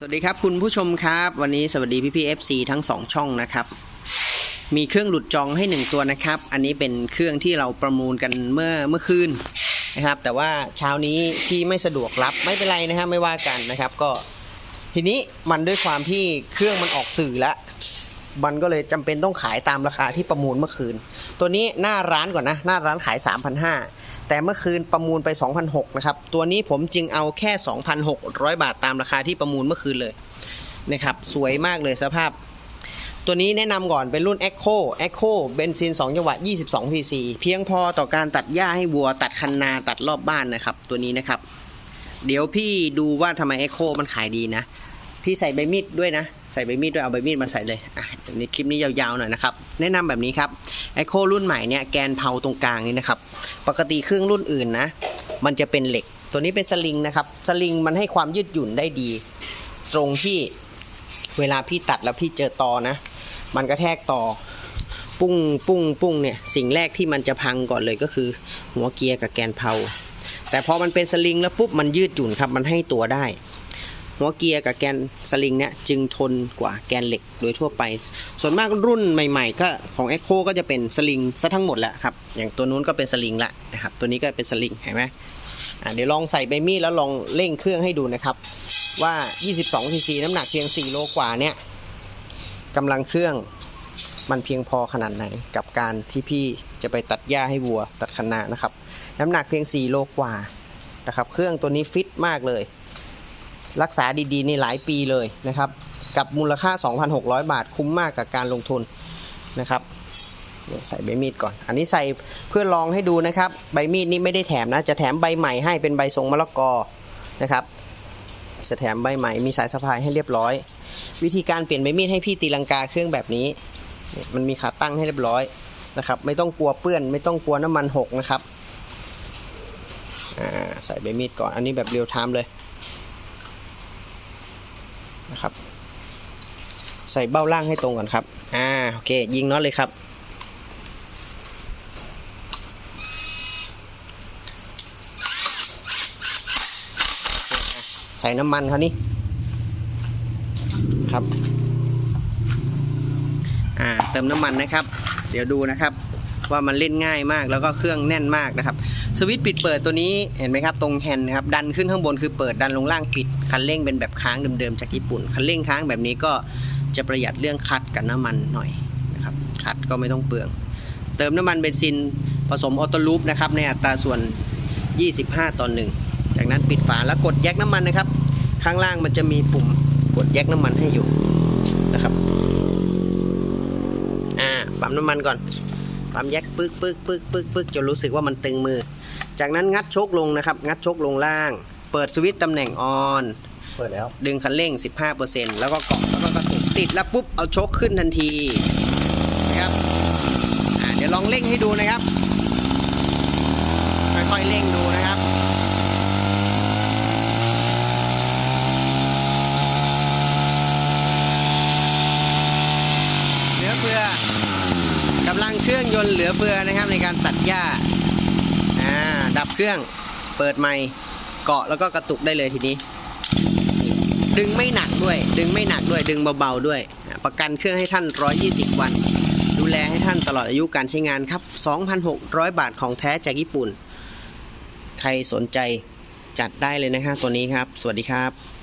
สวัสดีครับคุณผู้ชมครับ วันนี้สวัสดีพี่พี่เอฟซีทั้งสองช่องนะครับ มีเครื่องหลุดจองให้หนึ่งตัวนะครับ อันนี้เป็นเครื่องที่เราประมูลกันเมื่อเมื่อคืนนะครับ แต่ว่าเช้านี้ที่ไม่สะดวกรับไม่เป็นไรนะครับไม่ว่ากันนะครับ ก็ทีนี้มันด้วยความที่เครื่องมันออกสื่อแล้ว มันก็เลยจำเป็นต้องขายตามราคาที่ประมูลเมื่อคืน ตัวนี้หน้าร้านก่อนนะ หน้าร้านขาย 3,500 แต่เมื่อคืนประมูลไป 2,600 นะครับ ตัวนี้ผมจึงเอาแค่ 2,600 บาทตามราคาที่ประมูลเมื่อคืนเลยนะครับ สวยมากเลยสภาพ ตัวนี้แนะนำก่อนเป็นรุ่น Echo Echo เบนซิน 2 จังหวะ 22 cc เพียงพอต่อการตัดหญ้าให้วัว ตัดคันนาตัดรอบบ้านนะครับ ตัวนี้นะครับ เดี๋ยวพี่ดูว่าทำไม Echo มันขายดีนะ พี่ใส่ใบมีดด้วยนะ ใส่ใบมีดด้วยเอาใบมีดมาใส่เลยอะเดี๋ยวนี้คลิปนี้ยาวๆหน่อยนะครับ แนะนำแบบนี้ครับไอโครุ่นใหม่เนี่ยแกนเผาตรงกลางนี่นะครับ ปกติเครื่องรุ่นอื่นนะ มันจะเป็นเหล็ก ตัวนี้เป็นสลิงนะครับ สลิงมันให้ความยืดหยุ่นได้ดี ตรงที่เวลาพี่ตัดแล้วพี่เจอตอนะ มันกระแทกต่อปุ้งปุ้งปุ้งเนี่ย สิ่งแรกที่มันจะพังก่อนเลยก็คือ หัวเกียร์กับแกนเผาแต่พอมันเป็นสลิงแล้วปุ๊บมันยืดหยุ่นครับ มันให้ตัวได้ หัวเกียร์กับแกนสลิงเนี่ยจึงทนกว่าแกนเหล็กโดยทั่วไป ส่วนมากรุ่นใหม่ๆ ก็ของ Echo ก็จะเป็นสลิงซะทั้งหมดแหละครับ อย่างตัวนู้นก็เป็นสลิงละนะครับ ตัวนี้ก็เป็นสลิงเห็นไหมเดี๋ยวลองใส่ใบมีดแล้วลองเร่งเครื่องให้ดูนะครับ ว่า 22 cc น้ำหนักเพียง 4 โลกว่าเนี่ยกำลังเครื่องมันเพียงพอขนาดไหนกับการที่พี่จะไปตัดหญ้าให้วัวตัดคันนานะครับ น้ำหนักเพียง 4 โลกว่านะครับ เครื่องตัวนี้ฟิตมากเลย รักษาดีๆนี่หลายปีเลยนะครับ กับมูลค่า 2,600 บาทคุ้มมากกับการลงทุนนะครับใส่ใบมีดก่อน อันนี้ใส่เพื่อลองให้ดูนะครับ ใบมีดนี่ไม่ได้แถมนะ จะแถมใบใหม่ให้เป็นใบทรงมะละกอนะครับ จะแถมใบใหม่มีสายสะพายให้เรียบร้อย วิธีการเปลี่ยนใบมีดให้พี่ตีลังกาเครื่องแบบนี้ มันมีขาตั้งให้เรียบร้อยนะครับ ไม่ต้องกลัวเปื้อน ไม่ต้องกลัวน้ำมันหกนะครับใส่ใบมีดก่อน อันนี้แบบเรียลไทม์เลย นะครับ ใส่เบ้าล่างให้ตรงก่อนครับ อ่า โอเค ยิงน็อตเลยครับใส่น้ำมันเขานี่ครับ อ่า เติมน้ำมันนะครับ เดี๋ยวดูนะครับ ว่ามันเล่นง่ายมากแล้วก็เครื่องแน่นมากนะครับสวิตช์ปิดเปิดตัวนี้เห็นไหมครับตรงแฮนด์นะครับดันขึ้นข้างบนคือเปิดดันลงล่างปิดคันเร่งเป็นแบบค้างเดิมๆจากญี่ปุ่นคันเร่งค้างแบบนี้ก็จะประหยัดเรื่องคัดกับน้ำมันหน่อยนะครับคัดก็ไม่ต้องเปลือง เติมน้ำมันเบนซินผสมออโต้ลูปนะครับในอัตราส่วน 25 ต่อ1จากนั้นปิดฝาแล้วกดแยกน้ำมันนะครับ ข้างล่างมันจะมีปุ่มกดแยกน้ำมันให้อยู่นะครับ อ่าปั๊มน้ำมันก่อน ปั๊มแยกปึ๊กปึ๊กปึ๊กปึ๊กปึ๊กจนรู้สึกว่ามันตึงมือ จากนั้นงัดโชคลงนะครับ งัดโชคลงล่าง เปิดสวิตช์ตำแหน่งออนเปิดแล้วดึงคันเร่ง 15%แล้วก็เกาะแล้วก็กระตุกติดแล้วปุ๊บเอาโชคขึ้นทันทีนะครับอ่าเดี๋ยวลองเร่งให้ดูนะครับ ค่อยๆเร่งดูนะครับ เหลือเฟือกำลัง เครื่องยนต์เหลือเฟือนะครับในการตัดหญ้าอ่าดับเครื่องเปิดไมค์เกาะแล้วก็กระตุกได้เลยทีนี้ ดึงไม่หนักด้วย ดึงไม่หนักด้วยดึงเบาๆด้วย ประกันเครื่องให้ท่าน 120 วัน ดูแลให้ท่านตลอดอายุการใช้งานครับ 2,600 บาทของแท้จากญี่ปุ่น ใครสนใจจัดได้เลยนะครับตัวนี้ครับ สวัสดีครับ